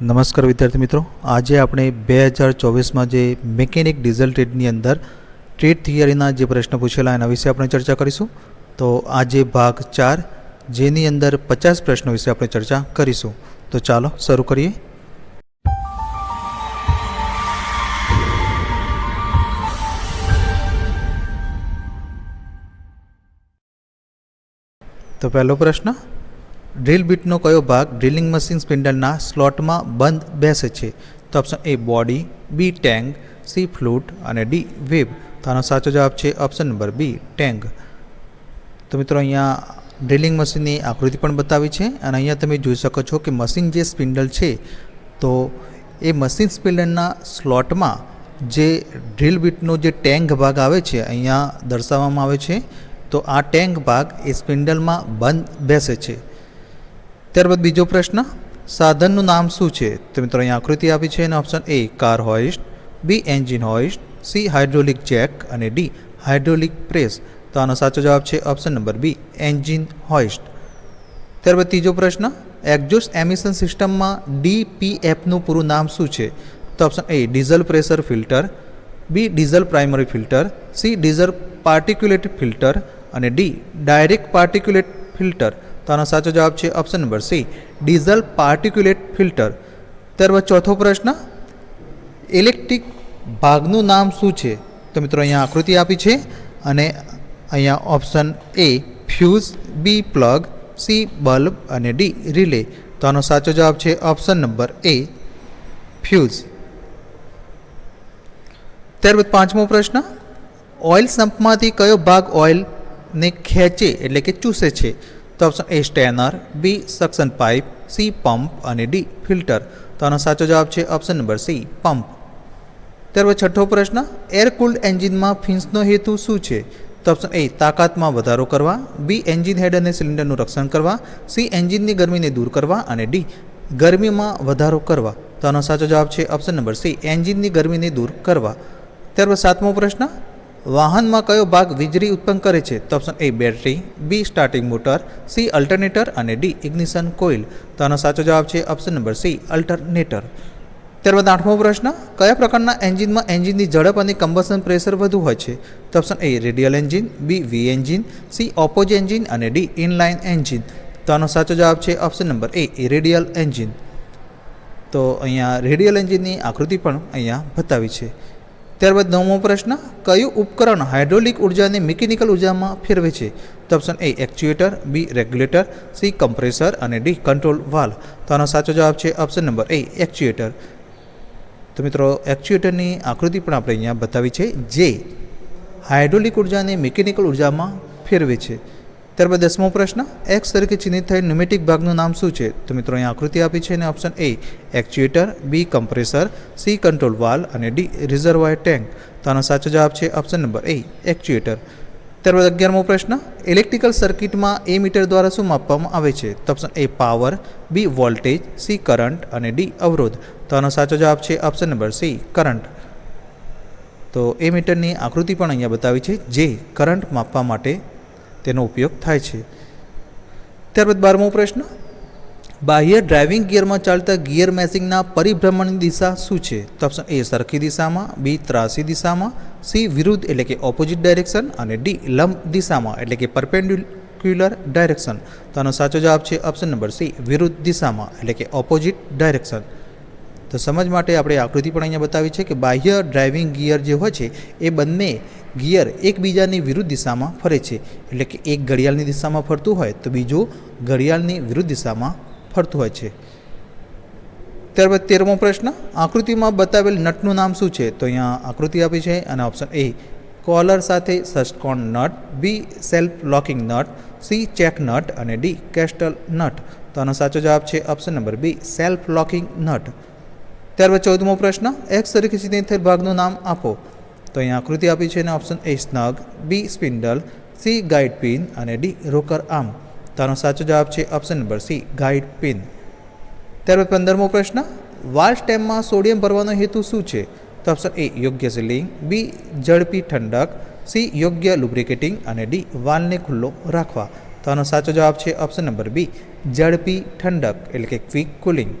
નમસ્કાર વિદ્યાર્થી મિત્રો. આજે આપણે બે હજાર ચોવીસમાં જે મેકેનિક ડીઝલ ટ્રેડની અંદર ટ્રેડ થિયરીના જે પ્રશ્ન પૂછેલા એના વિશે આપણે ચર્ચા કરીશું. તો આજે ભાગ ચાર, જેની અંદર પચાસ પ્રશ્નો વિશે આપણે ચર્ચા કરીશું. તો ચાલો શરૂ કરીએ. તો પહેલો પ્રશ્ન ડ્રીલ બીટનો કયો ભાગ ડ્રિલિંગ મશીન સ્પિન્ડલના સ્લોટમાં બંધ બેસે છે? તો option A body, B tang C flute અને ડી વેબ. તો આનો સાચો જવાબ છે ઓપ્શન નંબર બી ટેંગ તો મિત્રો અહીંયા ડ્રિલિંગ મશીનની આકૃતિ પણ બતાવી છે અને અહીંયા તમે જોઈ શકો છો કે મશીન જે સ્પિન્ડલ છે, તો એ મશીન સ્પિન્ડલના સ્લોટમાં જે ડ્રિલ બીટનો જે ટેંગ ભાગ આવે છે, અહીંયા દર્શાવવામાં આવે છે, તો આ ટેંગ ભાગ એ સ્પિન્ડલમાં બંધ બેસે છે. ત્યારબાદ બીજો પ્રશ્ન, સાધનનું નામ શું છે? તો મિત્રો અહીં આકૃતિ આપી છે અને option A car hoist B engine hoist C hydraulic jack અને ડી હાઇડ્રોલિક પ્રેસ તો આનો સાચો જવાબ છે option number B engine hoist ત્યારબાદ ત્રીજો પ્રશ્ન એક્ઝોસ્ટ એમિશન સિસ્ટમમાં ડીપીએફનું પૂરું નામ શું છે? તો option A diesel pressure filter B diesel primary filter C diesel particulate filter અને ડી ડાયરેક્ટ પાર્ટિક્યુલેટ ફિલ્ટર તો આનો સાચો જવાબ છે option number C diesel particulate filter ત્યારબાદ ચોથો પ્રશ્ન. ઇલેક્ટ્રિક ભાગનું નામ શું છે? તો મિત્રો અહીંયા આકૃતિ આપી છે અને અહીંયા option A fuse B plug C bulb અને ડી રિલે તો આનો સાચો જવાબ છે ઓપ્શન નંબર એ ફ્યુઝ ત્યારબાદ પાંચમો પ્રશ્ન. ઓઇલ સંપમાંથી કયો ભાગ ઓઇલને ખેંચે એટલે કે ચૂસે છે? તો option A strainer B suction pipe C pump અને ડી ફિલ્ટર તો આનો સાચો જવાબ છે ઓપ્શન નંબર સી પંપ ત્યારબાદ છઠ્ઠો પ્રશ્ન એર કુલ્ડ એન્જિનમાં ફિન્સનો હેતુ શું છે? તો ઓપ્શન એ તાકાતમાં વધારો કરવા બી એન્જિન હેડ અને સિલિન્ડરનું રક્ષણ કરવા સી એન્જિનની ગરમીને દૂર કરવા અને ડી ગરમીમાં વધારો કરવા. તો આનો સાચો જવાબ છે ઓપ્શન નંબર સી એન્જિનની ગરમીને દૂર કરવા. ત્યારબાદ સાતમો પ્રશ્ન વાહનમાં કયો ભાગ વીજળી ઉત્પન્ન કરે છે? તો option A battery B starting motor C alternator અને ડી ઇગ્નિશન કોઇલ તો આનો સાચો જવાબ છે ઓપ્શન નંબર સી અલ્ટરનેટર ત્યારબાદ આઠમો પ્રશ્ન, કયા પ્રકારના એન્જિનમાં એન્જિનની ઝડપ અને કમ્બશન પ્રેશર વધુ હોય છે? તો option A radial engine B V engine C opposed engine અને ડી ઇનલાઇન એન્જિન તો આનો સાચો જવાબ છે option number A radial engine તો અહીંયા રેડિયલ એન્જિનની આકૃતિ પણ અહીંયા બતાવી છે. ત્યારબાદ નવમો પ્રશ્ન, કયું ઉપકરણ હાઇડ્રોલિક ઉર્જાને મિકેનિકલ ઉર્જામાં ફેરવે છે? તો option A actuator B regulator C compressor અને ડી કંટ્રોલ વાલ તો આનો સાચો જવાબ છે ઓપ્શન નંબર એ એક્ચ્યુએટર તો મિત્રો એક્ચ્યુએટરની આકૃતિ પણ આપણે અહીંયા બતાવી છે, જે હાઇડ્રોલિક ઉર્જાને મિકેનિકલ ઉર્જામાં ફેરવે છે. ત્યારબાદ દસમો પ્રશ્ન એક્સ તરીકે ચિહ્નિત થયેલ ન્યુમેટિક ભાગનું નામ શું છે? તો મિત્રો અહીં આકૃતિ આપી છે અને option A actuator B compressor C control valve અને ડી રિઝર્વાયર ટેન્ક તો આનો સાચો જવાબ છે ઓપ્શન નંબર એ એક્ચ્યુએટર ત્યારબાદ અગિયારમો પ્રશ્ન ઇલેક્ટ્રિકલ સર્કિટમાં એ મીટર દ્વારા શું માપવામાં આવે છે? તો option A power B voltage C current અને ડી અવરોધ. તો આનો સાચો જવાબ છે ઓપ્શન નંબર સી કરંટ તો એ મીટરની આકૃતિ પણ અહીંયા બતાવી છે, જે કરંટ માપવા માટે તેનો ઉપયોગ થાય છે. ત્યારબાદ બારમો પ્રશ્ન, બાહ્ય ડ્રાઇવિંગ ગિયરમાં ચાલતા ગિયર મેસિંગના પરિભ્રમણની દિશા શું છે? તો ઓપ્શન એ સરખી દિશામાં બી ત્રાસી દિશામાં સી વિરુદ્ધ એટલે કે ઓપોઝિટ ડાયરેક્શન અને ડી લંબ દિશામાં એટલે કે પરપેન્ડિક્યુલર ડાયરેક્શન તો આનો સાચો જવાબ છે ઓપ્શન નંબર સી વિરુદ્ધ દિશામાં એટલે કે ઓપોઝિટ ડાયરેક્શન તો સમજ માટે આપણે આકૃતિ પણ અહીંયા બતાવી છે કે બાહ્ય ડ્રાઇવિંગ ગિયર જે હોય છે, એ બંને ગિયર એકબીજાની વિરુદ્ધ દિશામાં ફરે છે. એટલે કે એક ઘડિયાળની દિશામાં ફરતું હોય તો બીજું ઘડિયાળની વિરુદ્ધ દિશામાં ફરતું હોય છે. ત્યારબાદ તેરમો પ્રશ્ન, આકૃતિમાં બતાવેલ નટનું નામ શું છે? તો અહીંયા આકૃતિ આપી છે અને ઓપ્શન એ, કોલર સાથે ષષ્ટકોણ nut, B self locking nut, C, check nut અને ડી, કેસ્ટલ નટ. તો આનો સાચો જવાબ છે option number B self locking nut. ત્યારબાદ ચૌદમો પ્રશ્ન એક્સ તરીકે ચિહ્નિત થયેલ ભાગનું નામ આપો. તો અહીંયા આકૃતિ આપી છે અને option A snug B spindle C guide pin અને ડી રોકર આર્મ તો આનો સાચો જવાબ છે option number C guide pin ત્યારબાદ પંદરમો પ્રશ્ન, વાલ સ્ટેમમાં સોડિયમ ભરવાનો હેતુ શું છે? તો ઓપ્શન એ યોગ્ય સિલિંગ બી ઝડપી ઠંડક સી યોગ્ય લુબ્રિકેટિંગ અને ડી વાલને ખુલ્લો રાખવા. તો આનો સાચો જવાબ છે ઓપ્શન નંબર બી ઝડપી ઠંડક, એટલે કે ક્વિક કુલિંગ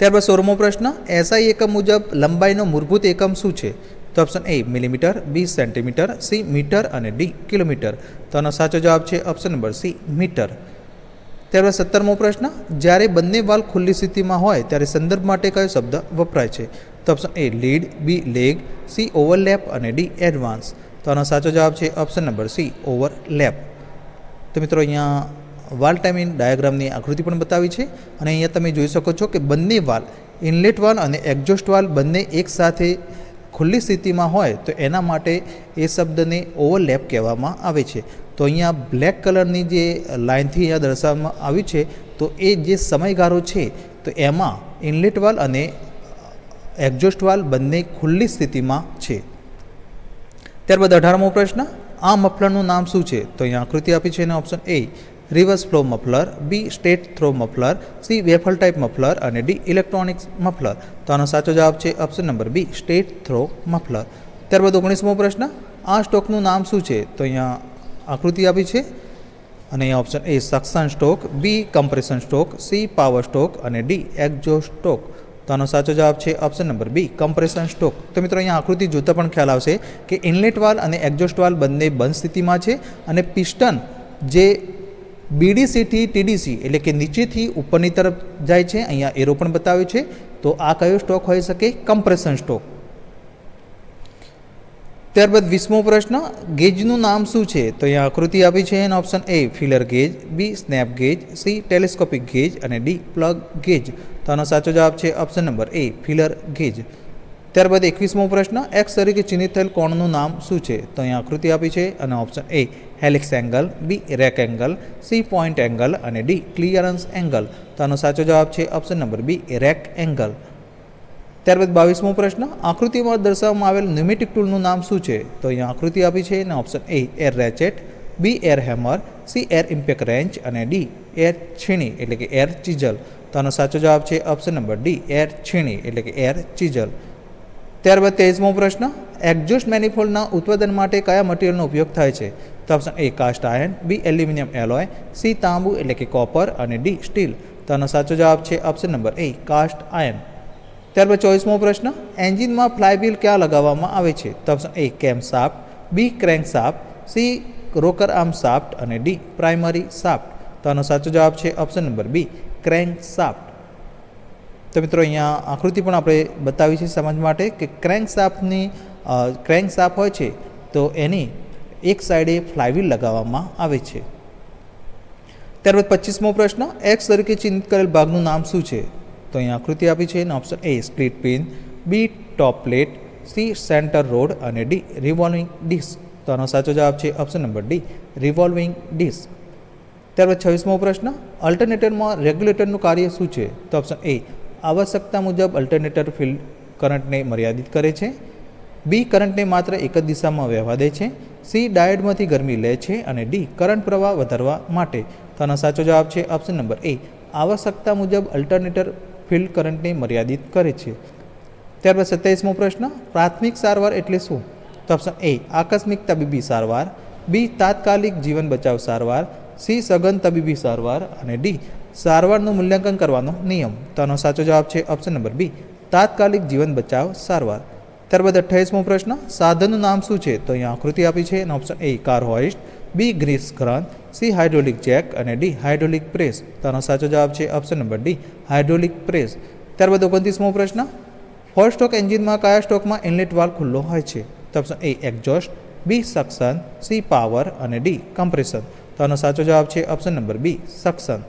ત્યારબાદ સોળમો પ્રશ્ન, એસઆઈ એકમ મુજબ લંબાઈનો મૂળભૂત એકમ શું છે? તો option A, millimetre, B, centimetre, C, metre અને ડી, કિલોમીટર. તો આનો સાચો જવાબ છે ઓપ્શન નંબર સી, મીટર. ત્યારબાદ સત્તરમો પ્રશ્ન, જ્યારે બંને વાલ ખુલ્લી સ્થિતિમાં હોય, ત્યારે સંદર્ભ માટે કયો શબ્દ વપરાય છે? તો option A, lead, B, lag, C, overlap અને ડી, એડવાન્સ. તો આનો સાચો જવાબ છે ઓપ્શન નંબર સી, ઓવરલેપ. તો મિત્રો, અહીંયા વાલ ટાઈમિંગ ડાયાગ્રામની આકૃતિ પણ બતાવી છે અને અહીંયા તમે જોઈ શકો છો કે બંને વાલ, ઇનલેટ વાલ અને એક્ઝોસ્ટ વાલ બંને એકસાથે ખુલ્લી સ્થિતિમાં હોય તો એના માટે એ શબ્દને ઓવરલેપ કહેવામાં આવે છે. તો અહીંયા બ્લેક કલરની જે લાઇનથી અહીંયા દર્શાવવામાં આવ્યું છે, તો એ જે સમયગાળો છે, તો એમાં ઇનલેટ વાલ અને એક્ઝોસ્ટ વાલ બંને ખુલ્લી સ્થિતિમાં છે. ત્યારબાદ અઢારમો પ્રશ્ન, આ મફલરનું નામ શું છે? તો અહીંયા આકૃતિ આપી છે એનો option A reverse flow muffler, B straight through muffler, C baffle type muffler અને ડી ઇલેક્ટ્રોનિક્સ મફલર. તો આનો સાચો જવાબ છે option number B straight through muffler. ત્યારબાદ ઓગણીસમો પ્રશ્ન, આ સ્ટોકનું નામ શું છે? તો અહીંયા આકૃતિ આપી છે. અને અહીંયા option A suction stroke B compression stroke C power stroke અને ડી એક્ઝોસ્ટ સ્ટોક. તો આનો સાચો જવાબ છે option number B compression stroke. તો મિત્રો અહીંયા આકૃતિ જોતા પણ ખ્યાલ આવશે કે ઇનલેટ વાલ અને એક્ઝોસ્ટ વાલ બંને બંધ સ્થિતિમાં છે અને પિસ્ટન જે બીડીસીથી ટીડીસી એટલે કે નીચેથી ઉપરની તરફ જાય છે. અહીંયા એરો પણ બતાવે છે. તો આ કયો સ્ટોક હોઈ શકે? કમ્પ્રેશન સ્ટોક ત્યારબાદ વીસમો પ્રશ્ન, ગેજનું નામ શું છે? તો અહીંયા આકૃતિ આપી છે. એનો option A feeler gauge B snap gauge C telescopic gauge અને ડી પ્લગ ગેજ તો આનો સાચો જવાબ છે option number A feeler gauge ત્યારબાદ એકવીસમો પ્રશ્ન એક્સ તરીકે ચિહ્નિત થયેલ કોણનું નામ શું છે? તો અહીંયા આકૃતિ આપી છે અને option A helix angle B rake angle C point angle અને ડી ક્લિયરન્સ એંગલ તો આનો સાચો જવાબ છે option number B rake angle ત્યારબાદ બાવીસમો પ્રશ્ન, આકૃતિમાં દર્શાવવામાં આવેલ ન્યુમેટિક ટૂલનું નામ શું છે? તો અહીંયા આકૃતિ આપી છે અને option A air ratchet B air hammer C air impact wrench અને ડી એર છીણી એટલે કે એર ચીજલ તો આનો સાચો જવાબ છે ઓપ્શન નંબર ડી એર છીણી એટલે કે એર ચીજલ ત્યારબાદ તેજમો પ્રશ્ન, એક્ઝોસ્ટ મેનિફોલ્ડના ઉત્પાદન માટે કયા મટીરિયલનો ઉપયોગ થાય છે? તો option A cast iron B aluminium alloy C તાંબુ, એટલે કે કોપર, અને ડી સ્ટીલ. તો આનો સાચો જવાબ છે option number A cast iron. ત્યારબાદ ચોવીસમો પ્રશ્ન, એન્જિનમાં ફ્લાયવ્હીલ ક્યાં લગાવવામાં આવે છે? તો option A cam shaft B crank shaft C rocker arm shaft અને ડી પ્રાઇમરી સાફ્ટ તો આનો સાચો જવાબ છે option number B crank shaft તો મિત્રો અહીંયા આકૃતિ પણ આપણે બતાવી છે સમજ માટે કે ક્રેન્ક સાફની ક્રેન્ક સાફ હોય છે, તો એની એક સાઈડે ફ્લાયવીલ લગાવવામાં આવે છે. ત્યારબાદ પચીસમો પ્રશ્ન એક્સ તરીકે ચિહ્નિત કરેલ ભાગનું નામ શું છે? તો અહીંયા આકૃતિ આપી છે અને option A split pin B top plate C centre rod અને ડી રિવોલ્વિંગ ડિસ્ક તો આનો સાચો જવાબ છે option number D revolving disc ત્યારબાદ છવ્વીસમો પ્રશ્ન અલ્ટરનેટરમાં રેગ્યુલેટરનું કાર્ય શું છે? તો ઓપ્શન એ આવશ્યકતા મુજબ અલ્ટરનેટર ફિલ્ડ કરંટને મર્યાદિત કરે છે. બી કરંટને માત્ર એક જ દિશામાં વહેવા દે છે. સી ડાયોડમાંથી ગરમી લે છે અને ડી કરંટ પ્રવાહ વધારવા માટે. તો આનો સાચો જવાબ છે ઓપ્શન નંબર એ આવશ્યકતા મુજબ અલ્ટરનેટર ફિલ્ડ કરંટને મર્યાદિત કરે છે. ત્યારબાદ સત્યાવીસમો પ્રશ્ન, પ્રાથમિક સારવાર એટલે શું? તો ઓપ્શન એ આકસ્મિક તબીબી સારવાર. બી તાત્કાલિક જીવન બચાવ સારવાર. સી સઘન તબીબી સારવાર. અને ડી સારવારનું મૂલ્યાંકન કરવાનો નિયમ. તો આનો સાચો જવાબ છે ઓપ્શન નંબર બી તાત્કાલિક જીવન બચાવ, સારવાર. ત્યારબાદ અઠ્યાવીસમો પ્રશ્ન, સાધનનું નામ શું છે? તો અહીંયા આકૃતિ આપી છે. અને option A car hoist B grease ગ્રંથ સી હાઇડ્રોલિક જેક અને ડી હાઇડ્રોલિક પ્રેસ તો આનો સાચો જવાબ છે option number D hydraulic press ત્યારબાદ ઓગણત્રીસમો પ્રશ્ન ફોર સ્ટોક એન્જિનમાં કયા સ્ટોકમાં ઇનલેટ વાલ ખુલ્લો હોય છે? તો option A exhaust B suction C power અને ડી કમ્પ્રેશન તો આનો સાચો જવાબ છે ઓપ્શન નંબર બી સક્શન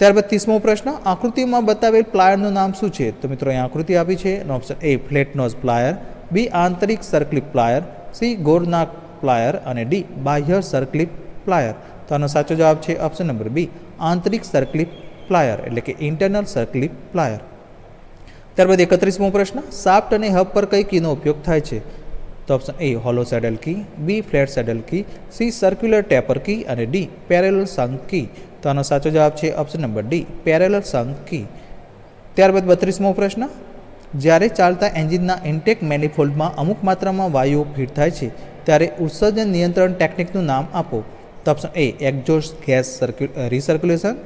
ત્યારબાદ ત્રીસમો પ્રશ્ન, આકૃતિમાં બતાવેલ પ્લાયરનું નામ શું છે? તો મિત્રો, અહીં આકૃતિ આપી છે. એનો option A flat nose plier B આંતરિક સર્કલિપ પ્લાયર સી ગોરનાક પ્લાયર અને ડી બાહ્ય સર્કલિપ પ્લાયર તો આનો સાચો જવાબ છે ઓપ્શન નંબર બી આંતરિક સર્કલિપ પ્લાયર એટલે કે ઇન્ટરનલ સર્કલિપ પ્લાયર ત્યારબાદ એકત્રીસમો પ્રશ્ન, સાફ્ટ અને હબ પર કઈ કીનો ઉપયોગ થાય છે? તો option A hollow saddle key B flat saddle key C circular taper key અને ડી પેરેલલ સંક કી તો આનો સાચો જવાબ છે option number D parallel sunk key ત્યારબાદ બત્રીસમો પ્રશ્ન, જ્યારે ચાલતા એન્જિનના ઇન્ટેક મેનિફોલ્ડમાં અમુક માત્રામાં વાયુઓ ફીટ થાય છે, ત્યારે ઉત્સર્જન નિયંત્રણ ટેકનિકનું નામ આપો. તો option A exhaust gas સર્ક્યુ recirculation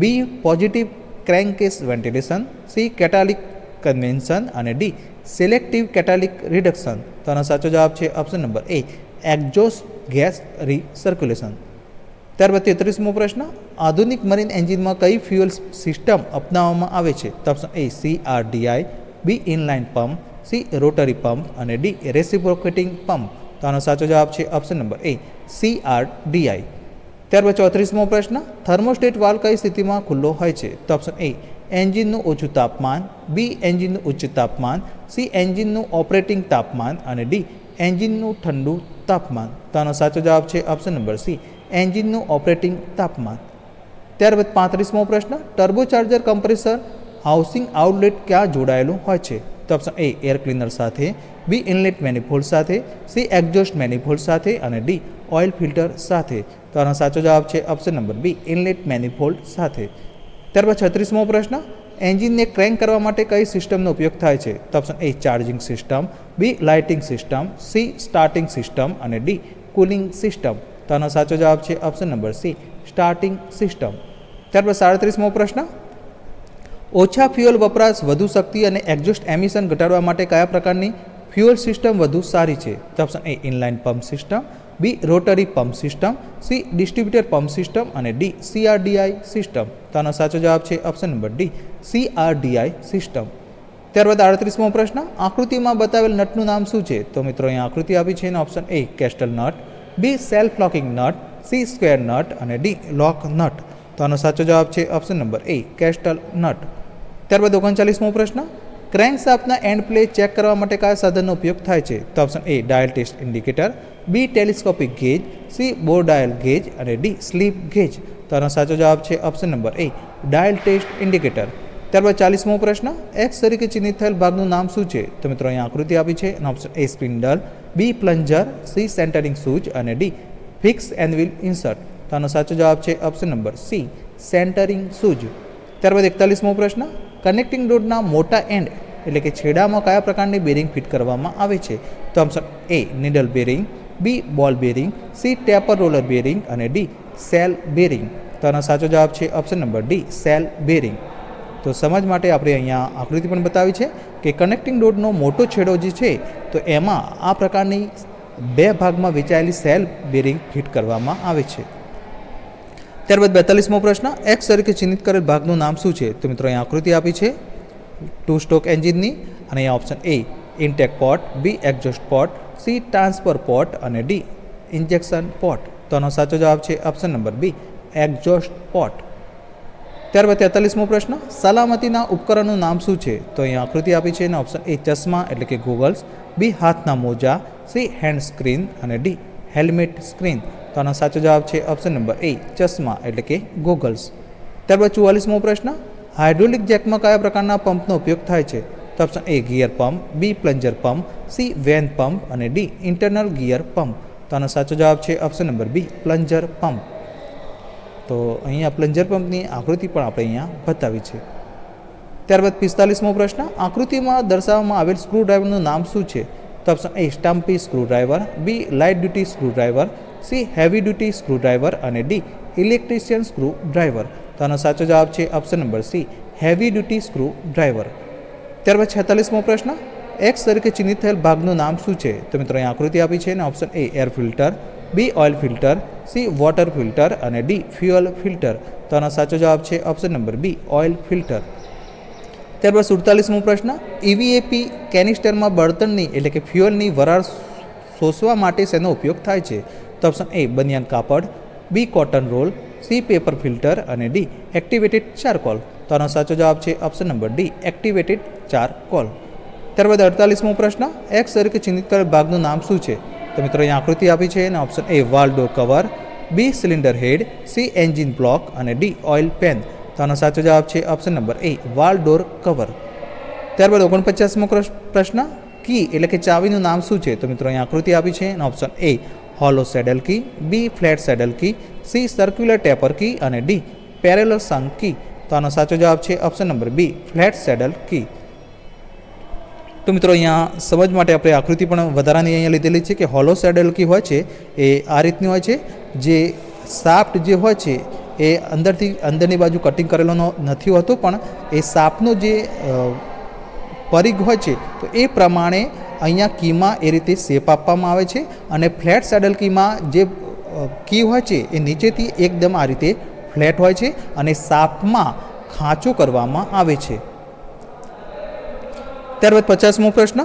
B positive crankcase ventilation C catalytic convention અને ડી સિલેક્ટિવ કેટાલિક રિડક્શન તો આનો સાચો જવાબ છે option number A exhaust gas recirculation ત્યારબાદ તેત્રીસમો પ્રશ્ન, આધુનિક મરીન એન્જિનમાં કઈ ફ્યુઅલ સિસ્ટમ અપનાવવામાં આવે છે? તો option A CRDI R DI B inline pump C rotary pump અને ડી રેસિપ્રોકેટિંગ પંપ તો આનો સાચો જવાબ છે ઓપ્શન નંબર એ સીઆરડીઆઈ ત્યારબાદ ચોત્રીસમો પ્રશ્ન થર્મોસ્ટેટ વાલ કઈ સ્થિતિમાં ખુલ્લો હોય છે? તો ઓપ્શન એ એન્જિનનું ઓછું તાપમાન, બી એન્જિનનું ઉચ્ચ તાપમાન, સી એન્જિનનું ઓપરેટિંગ તાપમાન અને ડી એન્જિનનું ઠંડુ તાપમાન. તો આનો સાચો જવાબ છે ઓપ્શન નંબર સી, એન્જિનનું ઓપરેટિંગ તાપમાન. ત્યારબાદ પાંત્રીસમો પ્રશ્ન, ટર્બોચાર્જર કમ્પ્રેસર હાઉસિંગ આઉટલેટ ક્યાં જોડાયેલું હોય છે? તો ઓપ્શન એ, એર ક્લીનર સાથે, બી ઇનલેટ મેનિફોલ્ડ સાથે, સી એક્ઝોસ્ટ મેનિફોલ્ડ સાથે અને ડી ઓઇલ ફિલ્ટર સાથે. તો આનો સાચો જવાબ છે option number B, inlet manifold સાથે. ત્યારબાદ છત્રીસમો પ્રશ્ન, એન્જિનને ક્રેન્ક કરવા માટે કઈ સિસ્ટમનો ઉપયોગ થાય છે? તો option A charging system, B lighting system, C starting system અને ડી કુલિંગ સિસ્ટમ. તો આનો સાચો જવાબ છે option number C, starting system. ત્યારબાદ સાડત્રીસમો પ્રશ્ન, ઓછા ફ્યુઅલ વપરાશ વધુ શક્તિ અને એક્ઝોસ્ટ એમિશન ઘટાડવા માટે કયા પ્રકારની ફ્યુઅલ સિસ્ટમ વધુ સારી છે? તો option A inline pump system B rotary pump system, C distributor pump system અને ડી સીઆરડીઆઈ સિસ્ટમ. તો આનો સાચો જવાબ છે option number D, CRDI system. ત્યારબાદ આડત્રીસમો પ્રશ્ન, આકૃતિમાં બતાવેલ નટનું નામ શું છે? તો મિત્રો અહીંયા આકૃતિ આપી છે એનો option A, castle nut, B self locking nut, C square nut અને ડી લોક નટ. તો આનો સાચો જવાબ છે option number A, castle nut. ત્યારબાદ ઓગણચાલીસમો પ્રશ્ન ક્રેન્ક શાફ્ટના એન્ડ પ્લે ચેક કરવા માટે કયા સાધનનો ઉપયોગ થાય છે? તો option A dial test indicator B telescopic gauge C bore dial gauge અને ડી સ્લીપ ગેજ તો આનો સાચો જવાબ છે option number A dial test indicator ત્યારબાદ ચાલીસમો પ્રશ્ન એક્સ તરીકે ચિહ્નિત થયેલ ભાગનું નામ શું છે? તો મિત્રો અહીંયા આકૃતિ આપી છે. Option A spindle B plunger C centring સૂચ અને D fix end wheel insert તો આનો સાચો જવાબ છે ઓપ્શન નંબર સી સેન્ટરિંગ સૂજ ત્યારબાદ એકતાલીસમો પ્રશ્ન કનેક્ટિંગ રોડના મોટા એન્ડ એટલે કે છેડામાં કયા પ્રકારની બેરિંગ ફિટ કરવામાં આવે છે? તો ઓપ્શન એ needle bearing B ball bearing C taper roller bearing અને ડી સેલ બેરિંગ તો આનો સાચો જવાબ છે option number D shell bearing તો સમજ માટે આપણે અહીંયા આકૃતિ પણ બતાવી છે કે કનેક્ટિંગ રોડનો મોટો છેડો જે છે, તો એમાં આ પ્રકારની બે ભાગમાં વેચાયેલી સેલ બેરિંગ ફિટ કરવામાં આવે છે. ત્યારબાદ બેતાલીસમો પ્રશ્ન એક્સ તરીકે ચિહ્નિત કરેલ ભાગનું નામ શું છે? તો મિત્રો અહીં આકૃતિ આપી છે. ટુ સ્ટોક એન્જિનની અને અહીંયા option A intake port B exhaust port C transfer port અને ડી ઇન્જેક્શન પોટ તો આનો સાચો જવાબ છે option number B exhaust port ત્યારબાદ તેતાલીસમો પ્રશ્ન, સલામતીના ઉપકરણનું નામ શું છે? તો અહીં આકૃતિ આપી છે અને ઓપ્શન એ ચશ્મા એટલે કે ગૂગલ્સ બી હાથના મોજા સી હેન્ડ સ્ક્રીન અને ડી હેલ્મેટ સ્ક્રીન. તો આનો સાચો જવાબ છે ઓપ્શન નંબર એ ચશ્મા એટલે કે ગોગલ્સ ત્યારબાદ ચુવાલીસમો પ્રશ્ન હાઇડ્રોલિક જેકમાં કયા પ્રકારના પંપનો ઉપયોગ થાય છે? તો option A gear pump B plunger pump C vane pump અને ડી ઇન્ટરનલ ગિયર પંપ તો આનો સાચો જવાબ છે option number B plunger pump તો અહીંયા પ્લન્જર પંપની આકૃતિ પણ આપણે અહીંયા બતાવી છે. ત્યારબાદ પિસ્તાલીસમો પ્રશ્ન, આકૃતિમાં દર્શાવવામાં આવેલ સ્ક્રૂડ્રાઈવરનું નામ શું છે? તો option A stumpy screw driver B light duty screwdriver C heavy duty screwdriver અને ડી ઇલેક્ટ્રિશિયન સ્ક્રૂ ડ્રાઈવર તો આનો સાચો જવાબ છે option number C, heavy duty screwdriver ત્યારબાદ છેતાલીસમો પ્રશ્ન, એક્સ તરીકે ચિહ્નિત થયેલ ભાગનું નામ શું છે? તો મિત્રો, અહીં આકૃતિ આપી છે અને option A, air filter, B oil filter, C water filter અને ડી ફ્યુઅલ ફિલ્ટર. તો આનો સાચો જવાબ છે option number B, oil filter. ત્યારબાદ સુડતાલીસમો પ્રશ્ન ઈવીએપી કેનિસ્ટરમાં બળતણની એટલે કે ફ્યુઅલની વરાળ શોષવા માટે શેનો ઉપયોગ થાય છે? તો ઓપ્શન એ બનિયાન કાપડ B cotton roll C paper filter અને ડી એક્ટિવેટેડ ચારકોલ તો આનો સાચો જવાબ છે option number D activated charcoal ત્યારબાદ અડતાલીસમો પ્રશ્ન એક્સ તરીકે ચિહ્નિત કરેલ ભાગનું નામ શું છે? તો મિત્રો અહીં આકૃતિ આપી છે અને option A valve door cover B cylinder head C engine block અને ડી ઓઇલ પેન તો આનો સાચો જવાબ છે option number A valve door cover ત્યારબાદ ઓગણપચાસમો પ્રશ્ન, કી એટલે કે ચાવીનું નામ શું છે? તો મિત્રો અહીં આકૃતિ આપી છે અને option A hollow saddle key B flat saddle key C circular taper key અને ડી પેરેલર સંગ કી તો આનો સાચો જવાબ છે option number B flat saddle key તો મિત્રો અહીંયા સમજ માટે આપણે આકૃતિ પણ વધારાની અહીંયા લીધેલી છે કે હોલો સેડલ કી હોય છે એ આ રીતની હોય છે, જે સાફ્ટ જે હોય છે એ અંદરથી, અંદરની બાજુ કટિંગ કરેલો નથી હોતો, પણ એ સાપનો જે પરિઘ હોય છે, તો એ પ્રમાણે અહીંયા કીમાં એ રીતે શેપ આપવામાં આવે છે અને ફ્લેટ સેડલ કીમાં જે કી હોય છે, એ નીચેથી એકદમ આ રીતે ફ્લેટ હોય છે અને સાપમાં ખાંચો કરવામાં આવે છે. ત્યારબાદ પચાસમો પ્રશ્ન.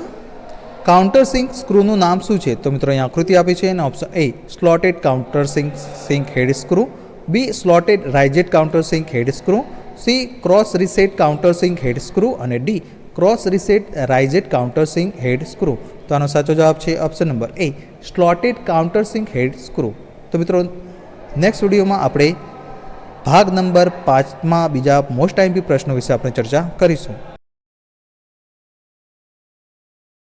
કાઉન્ટર સિંક સ્ક્રૂનું નામ શું છે? તો મિત્રો, અહીં આકૃતિ આપી છે અને option A slotted counter sink sink head screw B slotted raised counter sink head screw C cross recessed counter sink head screw અને D cross recessed raised counter sink head screw તો આનો સાચો જવાબ છે option number A slotted counter sink head screw તો મિત્રો next વિડીયોમાં આપણે ભાગ નંબર પાંચમાં બીજા મોસ્ટ ટાઈમપી પ્રશ્નો વિશે આપણે ચર્ચા કરીશું.